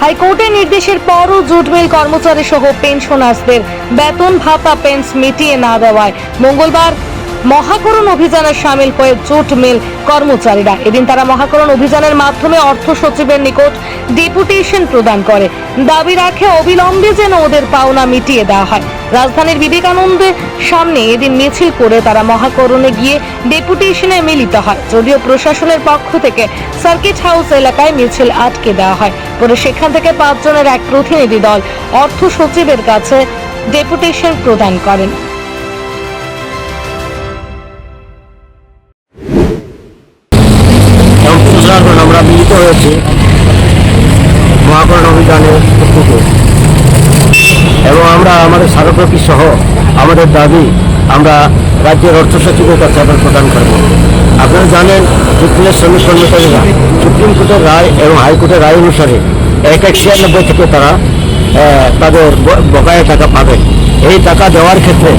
হাইকোর্টের নির্দেশের পরও জুট মিল কর্মচারী সহ পেনশনার্সদের বেতন ভাতা পেন্স মিটিয়ে না দেওয়ায় মঙ্গলবার মহাকরণ অভিযানে সামিল হয়ে জুট মিল কর্মচারীরা। এদিন তারা মহাকরণ অভিযানের মাধ্যমে অর্থ সচিবের নিকট ডেপুটেশন প্রদান করে। দাবি রাখে, অবিলম্বে যেন ওদের পাওনা মিটিয়ে দেওয়া হয়। রাজধানীর বিবেকানন্দের সামনে এদিন মিছিল করে তারা মহাকরণে গিয়ে ডেপুটেশনে মিলিত হয়। যদিও প্রশাসনের পক্ষ থেকে সার্কিট হাউস এলাকায় মিছিল আটকে দেওয়া হয়। পরে সেখান থেকে পাঁচজনের এক প্রতিনিধি দল অর্থ সচিবের কাছে ডেপুটেশন প্রদান করেন। মিলিত মহাকরণ অভিযানের উদ্যোগে। এবং আমরা আমাদের স্মারকী সহ আমাদের দাবি আমরা রাজ্যের অর্থ সচিবের কাছে আবার প্রদান করব। আপনারা জানেন সুপ্রিমের শ্রমিক কর্মচারীরা সুপ্রিম কোর্টের রায় এবং হাইকোর্টের রায় অনুসারে এক এক ছিয়ানব্বই থেকে তারা তাদের বকেয়া টাকা পাবে এই টাকা দেওয়ার ক্ষেত্রে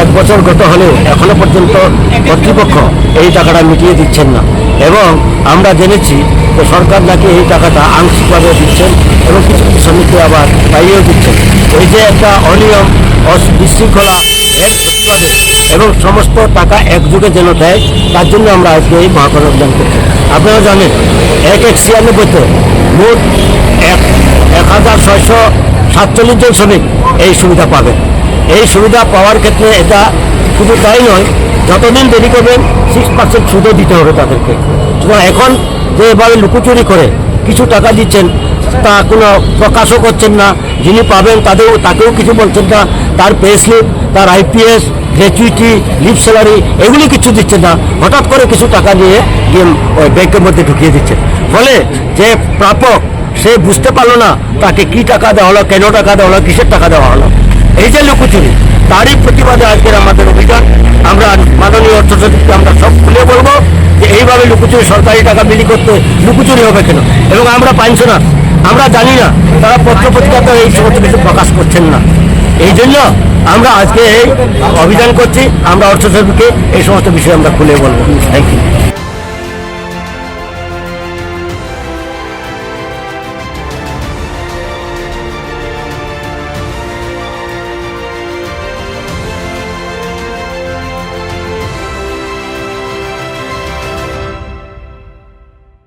এক বছর গত হলেও এখনও পর্যন্ত কর্তৃপক্ষ এই টাকাটা মিটিয়ে দিচ্ছেন না। এবং আমরা জেনেছি যে সরকার নাকি এই টাকাটা আংশিকভাবে দিচ্ছেন এবং কিছু কিছু শ্রমিককে আবার পাইয়েও দিচ্ছেন। এই যে একটা অনিয়ম বিশৃঙ্খলা এর প্রতিবাদে এবং সমস্ত টাকা একযোগে যেন দেয়, তার জন্য আমরা আজকে এই মহাকরণ অভিযান করছি। আপনারা জানেন, এক এক ছিয়ানব্বইতে মোট এক এক হাজার ছয়শো সাতচল্লিশ জন শ্রমিক এই সুবিধা পাবেন। এই সুবিধা পাওয়ার ক্ষেত্রে এটা শুধু তাই নয়, যতদিন দেরি করবেন সিক্স পার্সেন্ট সুদও দিতে হবে তাদেরকে। সুতরাং এখন যে এভাবে লুকোচুরি করে কিছু টাকা দিচ্ছেন, তা কোনো প্রকাশও করছেন না। যিনি পাবেন তাদেরও, তাকেও কিছু বলছেন না। তার পে স্লিপ তার আইপিএস গ্র্যাচুইটি লিভ স্যালারি এগুলি কিছু দিচ্ছেন না। হঠাৎ করে কিছু টাকা নিয়ে গিয়ে, ওই ব্যাংকের মধ্যে ঢুকিয়ে দিচ্ছেন। ফলে যে প্রাপক সে বুঝতে পারল না, তাকে কি টাকা দেওয়া হলো, কেন টাকা দেওয়া হলো, কিসের টাকা দেওয়া হলো। এই যে লুকোচুরি, তারই প্রতিবাদে আজকের আমাদের অভিযান। আমরা মাননীয় অর্থ সচিবকে আমরা সব খুলে বলব যে এইভাবে লুকোচুরি, সরকারি টাকা বিলি করতে লুকোচুরি হবে কেন? এবং আমরা পাইছো না। আমরা জানি না, তারা পত্র পত্রিকাতে এই সমস্ত কিছু প্রকাশ করছেন না। এই জন্য আমরা আজকে এই অভিযান করছি। আমরা অর্থ সচিবকে এই সমস্ত বিষয়ে আমরা খুলে বলব। Thank you